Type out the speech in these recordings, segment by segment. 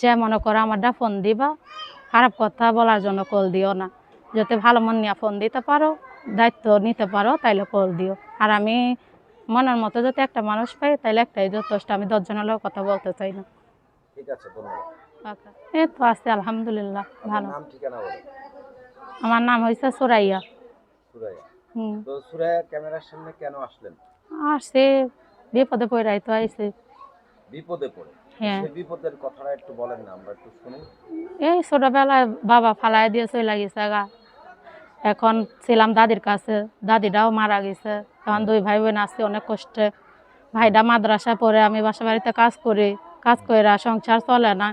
যে মনে করো আমারটা ফোন দিবা খারাপ কথা বলার জন্য কল দিও না। যাতে ভালো মন নিয়ে ফোন দিতে পারো দায়িত্ব নিতে পারো তাইলে কল দিও। আর আমি মনের মতো যাতে একটা মানুষ পাই তাইলে একটাই যথেষ্ট আমি দশজনের লোক কথা বলতে চাই না। ঠিক আছে এই তো আছে আলহামদুলিল্লাহ ভালো। আমার নাম হয়েছে সুরাইয়া। তো সুরাইয়া ক্যামেরার সামনে কেন আসলেন? আসছে বিপদে পড়াই তো আইছে। বিপদে পড়ে। হ্যাঁ। বিপদের কথাটা একটু বলেন না আমরা একটু শুনি। এই ছোটবেলায় বাবা ফালাই দিয়ে চলে গেছে গা। এখন ছিলাম দাদির কাছে দাদিটাও মারা গেছে। তখন দুই ভাই বোন আছে অনেক কষ্টে। ভাইটা মাদ্রাসা পড়ে আমি বাসা বাড়িতে কাজ করি। কাজ করে সংসার চলে না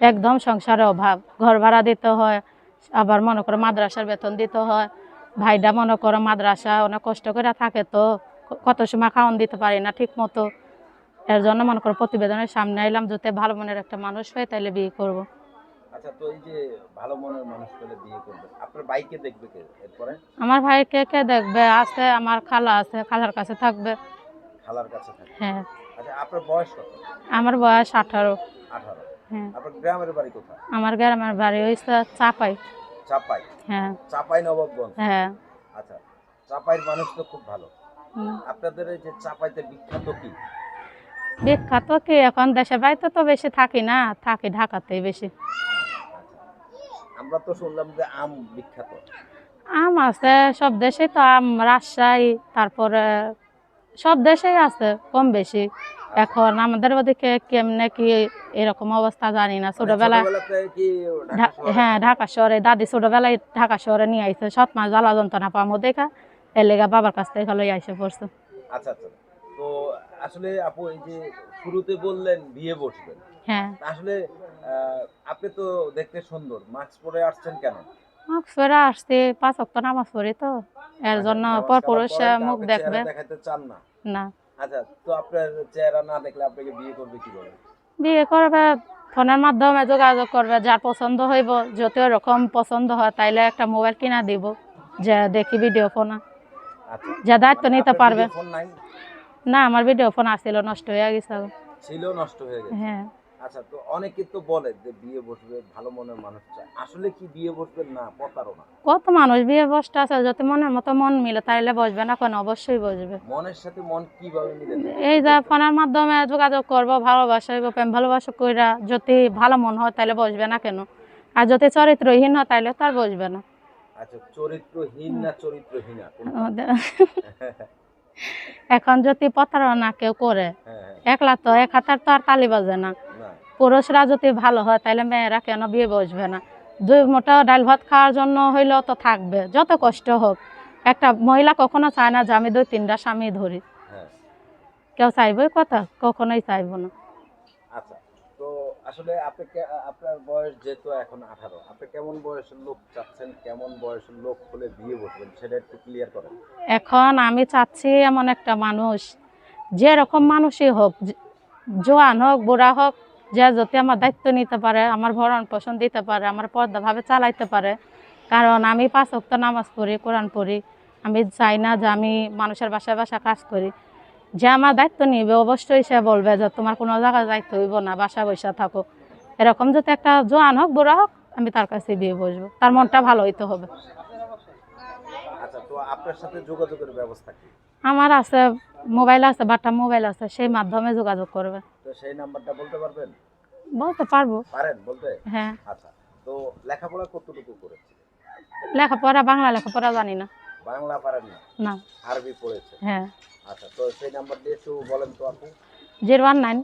একদম সংসারে অভাব। ঘর ভাড়া দিতে হয় আবার মনে করো মাদ্রাসার বেতন দিতে হয়। ভাইটা মনে করো মাদ্রাসা অনেক কষ্ট করে থাকে তো কত সময় খাওয়ান দিতে পারি না ঠিক মতো এর জন্য মনে করো প্রতিবেদনের সামনে এলাম যাতে ভালো মনের একটা মানুষ হয় তাইলে বিয়ে করব। আচ্ছা তো এই যে ভালো মনের মানুষ পেলে বিয়ে করবেন আপনার বাইকে দেখবে কে এরপরে? আমার ভাই কে কে দেখবে? আছে আমার খালা আছে খালার কাছে থাকবে। খালার কাছে থাকে হ্যাঁ। আচ্ছা আপনার বয়স কত? আমার বয়স আঠারো। আঠারো। হ্যাঁ। আপনার গ্রামের বাড়ি কোথায়? আমার গ্রামের বাড়ি হয়েছে চাপাই। চাপাই? হ্যাঁ। চাপাই নবাবগঞ্জ? হ্যাঁ। আচ্ছা চাপাইয়ের মানুষ তো খুব ভালো। আপনাদের এই যে চাপাইতে বিখ্যাত কি? বিখ্যাত কি এখন দেশে বাড়িতে তো বেশি থাকি না থাকি ঢাকাতেই বেশি। আমরা তো শুনলাম যে আম বিখ্যাত। আম আছে সব দেশে তো আম রাজশাহী তারপরে সব দেশেই আছে কম বেশি। এখন আমাদের ওদিকে কেমনে কি এরকম অবস্থা জানি না মানে শহরে- হ্যাঁ ঢাকা শহরে দাদি ছোটবেলায় ঢাকা শহরে নিয়ে আইছে সৎ মাস জ্বালা যন্ত্রণা পামো দেখা এর লেগা বাবার কাছ থেকে লই আইসে পড়ছে। আচ্ছা আচ্ছা। তো আসলে আপু এই যে শুরুতে বললেন বিয়ে বসবেন। হ্যাঁ। আসলে আপনি তো দেখতে সুন্দর মাস্ক পরে আসছেন কেন? অক্সফোর্ডে আসছি পাঁচ অক্ট নামাজ পড়ি তো। এর জন্য নামাজ পর মুখ দেখবে। দেখাতে চান না? না। আচ্ছা তো আপনার চেহারা না দেখলে আপনাকে বিয়ে করবে কীভাবে? বিয়ে করবে ফোনের মাধ্যমে যোগাযোগ করবে যার পছন্দ হইব যদি ওরকম পছন্দ হয় তাইলে একটা মোবাইল কিনা দিব যে দেখি ভিডিও ফোন যা দায়িত্ব মানে নিতে পারবে। নাই? না আমার ভিডিও ফোন আসছিল নষ্ট হয়ে গেছে ছিল নষ্ট হয়ে গেছে? হ্যাঁ। আচ্ছা তো অনেকে তো বলে যে বিয়ে বসবে ভালো মনের মানুষ চায়। আসলে কি বিয়ে বসবেন না প্রতারণা। কত মানুষ বিয়ে বসতে আছে যত মনের মতো মন মিলে তাইলে বসবে না কেন? অবশ্যই বসবে। মনের সাথে মন কীভাবে মিলে? এই যে ফোনের মাধ্যমে যোগাযোগ করব ভালোবাসা হইব প্রেম ভালোবাসা কইরা যদি ভালো মন হয় তাহলে বসবে না কেন? আর যদি চরিত্রহীন হয় তাহলে তার বসবে না। আচ্ছা চরিত্রহীন না চরিত্রহীনা? আমাদের- এখন যদি প্রতারণা কেউ করে হ্যাঁ। একলা তো এক হাতার তো আর তালি বাজে না। পুরুষরা যদি ভালো হয় তাহলে মেয়েরা কেন বিয়ে বসবে না? দুই মোটা ডাল ভাত খাওয়ার জন্য হইলেও তো থাকবে যত কষ্ট হোক। একটা মহিলা কখনো চায় না যে আমি দুই তিনটা স্বামী ধরি। হ্যাঁ। কেউ চাইবই কথা? কখনোই চাইব না। আচ্ছা। আসলে আপনি আপনার বয়স যেহেতু এখন আঠারো, আপনি কেমন বয়সের লোক চাচ্ছেন? কেমন বয়সের লোক হলে বিয়ে বসবেন? সেটা একটু ক্লিয়ার করেন। এখন আমি চাচ্ছি এমন একটা মানুষ, যেরকম মানুষই হোক জোয়ান হোক, বুড়া হোক, যে যদি আমার দায়িত্ব নিতে পারে, আমার ভরণ পোষণ দিতে পারে, আমার পর্দাভাবে চালাইতে পারে। কারণ আমি পাঁচ অক্ত নামাজ পড়ি, কোরআন পড়ি, আমি চাই না যে আমি মানুষের বাসায় বাসা কাজ করি। যে আমার দায়িত্ব নিবে অবশ্যই সে বলবে যে তোমার কোনো জায়গায় দায়িত্ব হইব না বাসা বসা থাকো। এরকম যদি একটা জোয়ান হোক বুড়া হোক আমি তার কাছে বিয়ে বসবো। তার মনটা ভালো হইতে হবে। আচ্ছা আমার আছে মোবাইল আছে বাটা মোবাইল আছে সেই মাধ্যমে যোগাযোগ করবে। তো সেই নাম্বারটা বলতে পারবেন? বলতে পারব। পারেন বলতে? হ্যাঁ। আচ্ছা তো লেখাপড়া কতটুকু করেছে? লেখাপড়া বাংলা লেখাপড়া জানি না। বাংলা পারেন না? না। আরবি পড়েছে? হ্যাঁ। আচ্ছা তো সেই নাম্বার দিয়ে একটু বলেন তো আপনি। Zero one nine